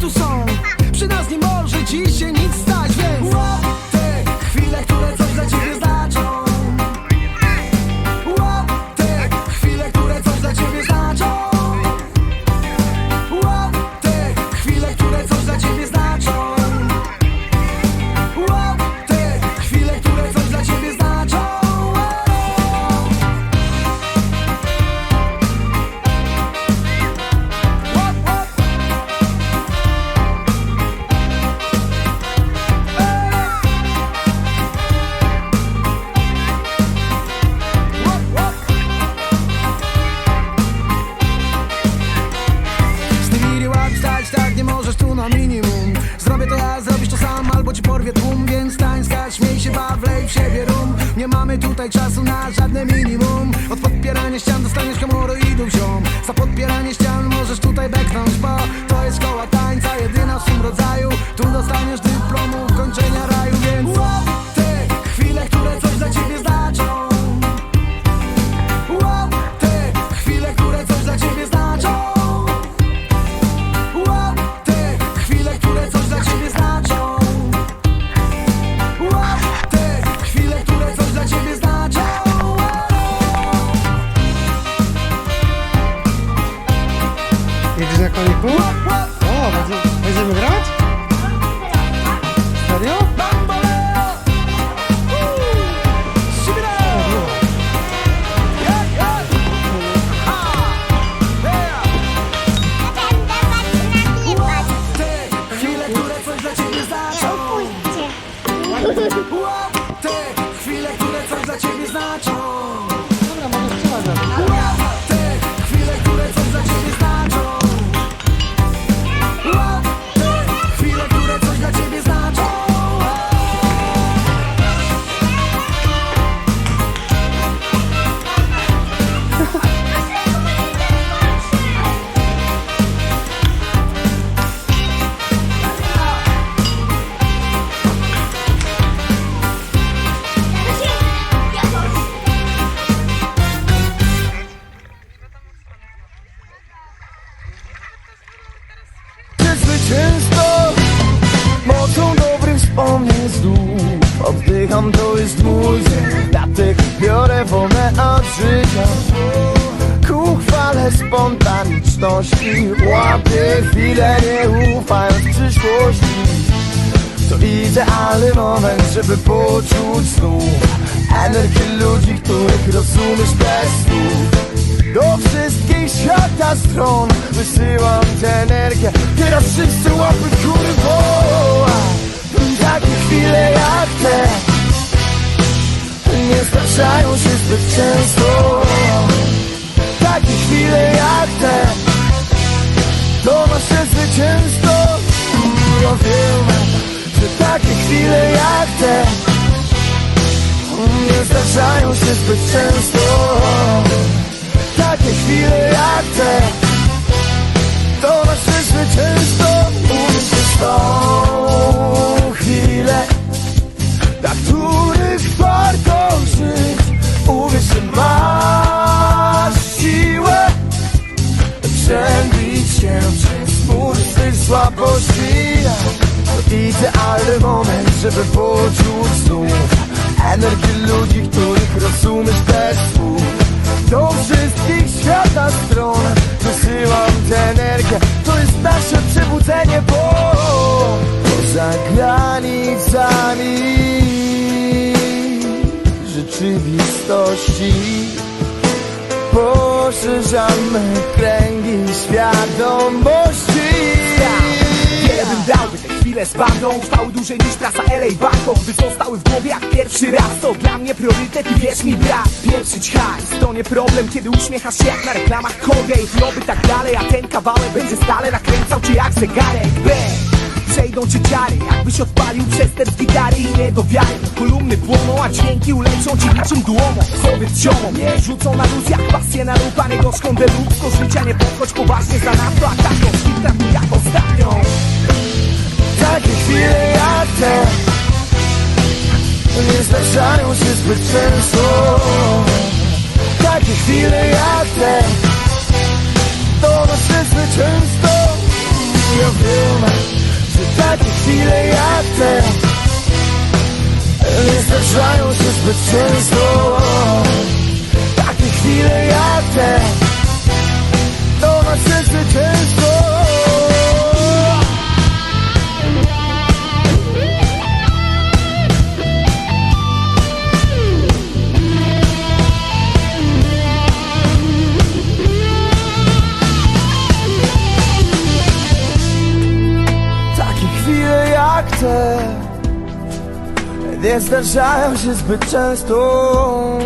tu są. Przy nas nie może dziś się nic stać Więc śmiej się, baw, lej w siebie rum. Nie mamy tutaj czasu na żadne minimum. Od podpierania ścian dostaniesz hemoroidów, ziom. Za podpieranie ścian możesz tutaj Oddycham, to jest mój Dlatego biorę wolne od życia Ku chwale spontaniczności. Łapię chwilę, nie ufając przyszłości. To idealny moment, żeby poczuć znów Energię ludzi, których rozumiesz bez słów. Do wszystkich świata stron Wysyłam tę energię. Teraz wszyscy łapy bo Takie chwile jak te Nie zdarzają się zbyt często. Takie chwile jak te To nasze zwycięstwo. Ja wiem, że takie chwile jak te Nie zdarzają się zbyt często. Takie chwile jak te To nasze zwycięstwo. Uwierz w tą żeby poczuć znów Energię ludzi, których rozumiesz bez słów. Do wszystkich świata stron Wysyłam tę energię. To jest nasze przebudzenie Bo poza granicami Rzeczywistości Poszerzamy kręgi te bandą Trwały dłużej niż trasa LA Bangkok By zostały w głowie jak pierwszy raz. To dla mnie priorytet i wierz mi brat Pieprzyć hajs. To nie problem Kiedy uśmiechasz się jak na reklamach Colgate. I oby tak dalej, a ten kawałek będzie stale Nakręcał cię jak zegarek. Bang! Przejdą cię ciary, jakbyś odpalił przestęp z gitary i nie do wiary Kolumny płoną, a dźwięki uleczą ci niczym dłomą. Powiedz ziomom, nie rzucą na luz jak pasję na lupa Nie gorzką deluxko życia, nie podchodź poważnie za nadto A taką świtach jak takie chwile jak te. Nie zdarzają się zbyt często. Takie chwile jak te. To nas zbyt często. Ja wiem, że takie chwile jak te. Nie zdarzają się zbyt często. Takie chwile jak te. To nas zbyt często. Nie zdarzają się zbyt często